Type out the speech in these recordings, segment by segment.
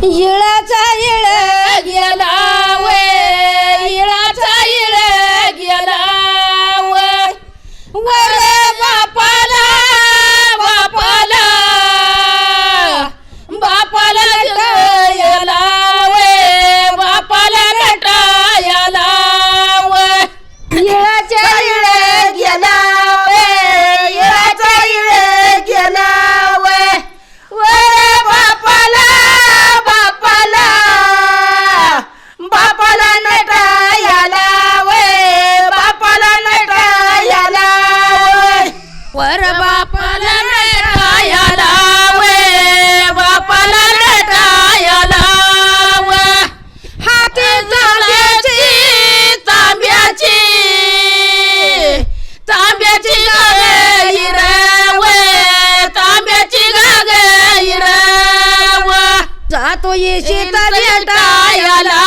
一来再一来，一来。वर बापाला लटायला वे बापाला लटायला व हाती जाण्याची तांब्याची तांब्याची गागे रे वे तांब्याची गागे रे व जातो येशी तर लटायला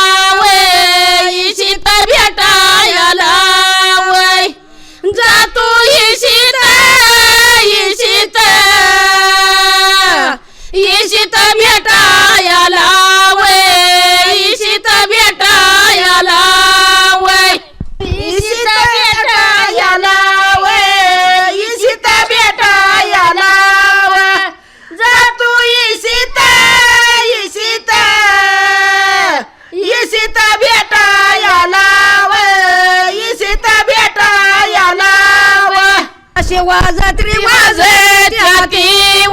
सेवा जात्री माझ त्याती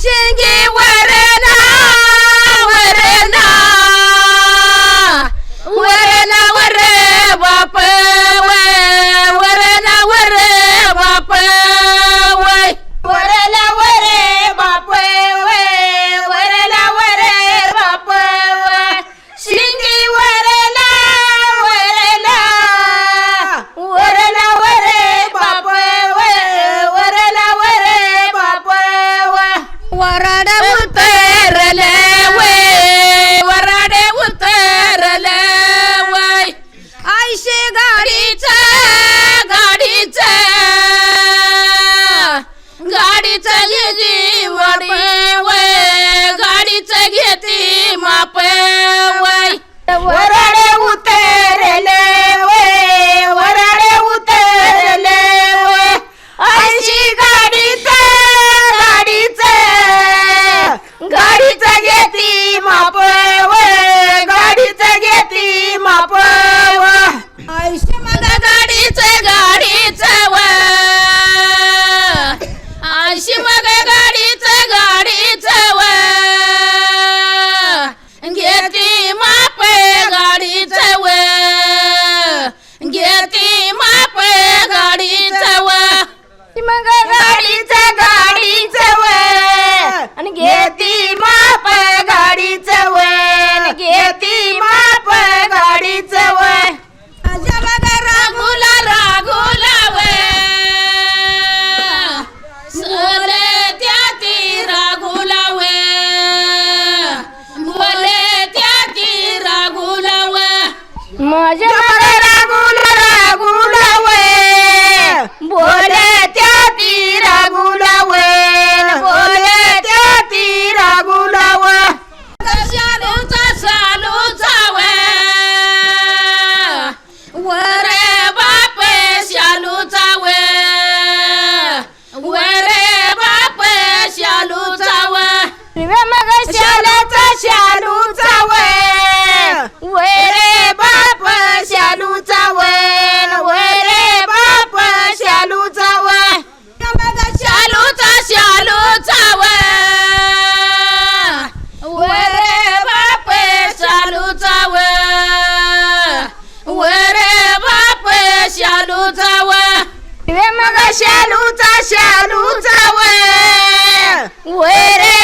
Shingi शालू चावण वय रे बाप शालू चावण वय रे बाप शालू चावण शालूचा शालू चावण वय रे बाप शालू चावण वय रे बाप शालू चावण रे मग शालूचा शालू चावण वय रे